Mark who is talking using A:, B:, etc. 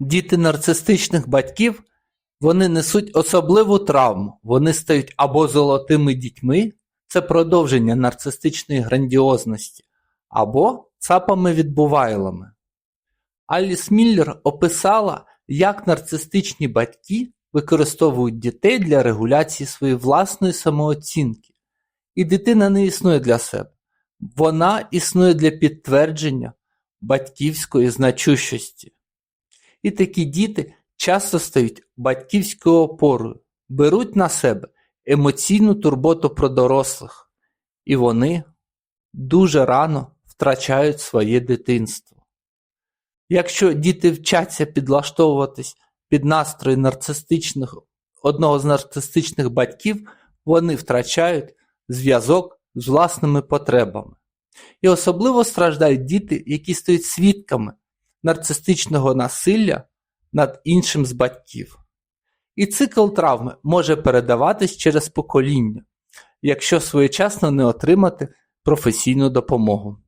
A: Діти нарцистичних батьків вони несуть особливу травму. Вони стають або золотими дітьми, це продовження нарцистичної грандіозності, або цапами-відбувайлами. Аліс Міллер описала, як нарцистичні батьки використовують дітей для регуляції своєї власної самооцінки. І дитина не існує для себе. Вона існує для підтвердження батьківської значущості. І такі діти часто стають батьківською опорою, беруть на себе емоційну турботу про дорослих, і вони дуже рано втрачають своє дитинство. Якщо діти вчаться підлаштовуватись під настрої нарцистичних, одного з нарцистичних батьків, вони втрачають зв'язок з власними потребами. І особливо страждають діти, які стають свідками нарцистичного насилля над іншим з батьків. І цикл травми може передаватись через покоління, якщо своєчасно не отримати професійну допомогу.